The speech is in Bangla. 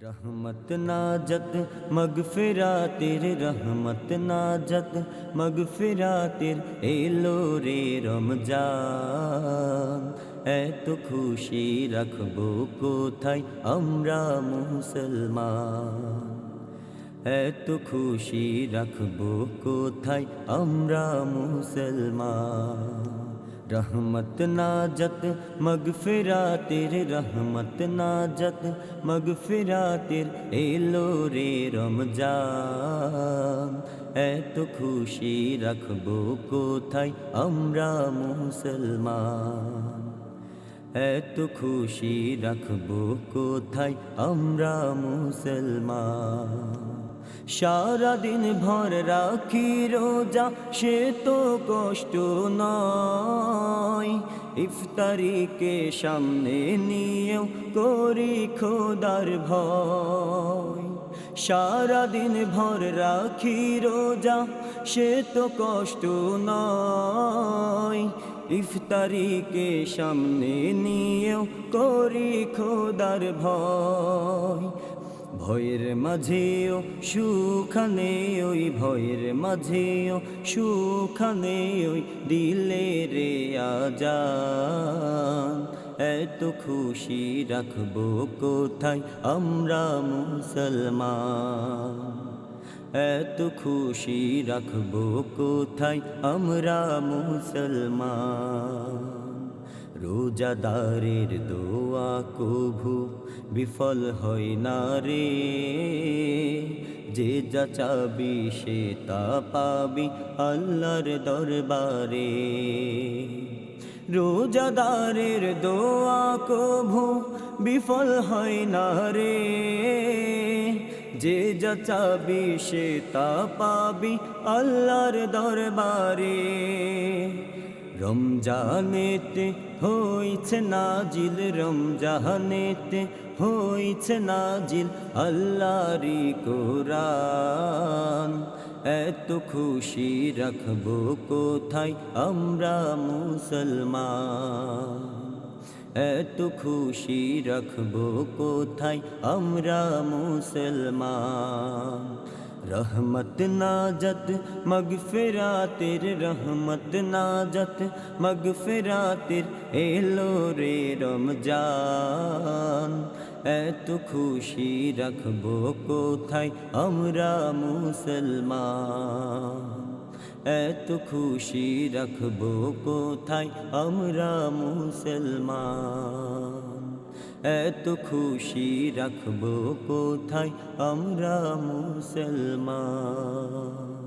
रहमत नाजत मगफिरा तेरे रहमत नाजत मगफिरा तेरे এলো রে রমজান এত খুশি রাখবো কোথায় আমরা মুসলমান এত খুশি রাখবো কোথায় আমরা মুসলমান रहमत नाजत मगफिरा तेरे रहमत नाजत मगफिरा तेरे এলো রে রমজান এত খুশি রাখবো কোথায় আমরা মুসলমান এত খুশি রাখবো কোথায় আমরা মুসলমান সারাদিন ভর রাখি রোজা, সে তো কষ্ট নয়। ইফতারিকে সামনে নিয়েও করি খোদার ভয়। সারাদিন ভর রাখি রোজা, সে তো কষ্ট নয়। ইফতারিকে সামনে নিয়েও করি খোদার ভয়। ভয়ের মাঝেও সুখানে ওই ভয়ের মাঝেও সুখানে ওই দিলে রে আজান। এত খুশি রাখব কোথায় আমরা মুসলমান? এত খুশি রাখব কোথায় আমরা মুসলমান? রোজাদারের দোয়া কভু বিফল হয় না রে। যে যা চাবি সে তা পাবি আল্লাহর দরবারে। রোজাদারের দোয়া কভু বিফল হয় না রে। যে যা চাবি সে তা পাবি আল্লাহর দরবারে। রমজানেতে হইছে নাজিল রমজানেতে হইছে নাজিল আল্লাহরি কোরআন। এত খুশি রাখব কোথায় আমরা মুসলমান? এত খুশি রাখব কোথায় আমরা মুসলমান? रहमत नाजत मगफिरा तेरे रहमत नाजत मगफिरा तेरे एलो रे রমজান এত খুশি রাখবো কোথায় আমরা মুসলমান এত খুশি রাখবো কোথায় আমরা মুসলমান এত খুশি রাখব কোথায়? আমরা মুসলমান।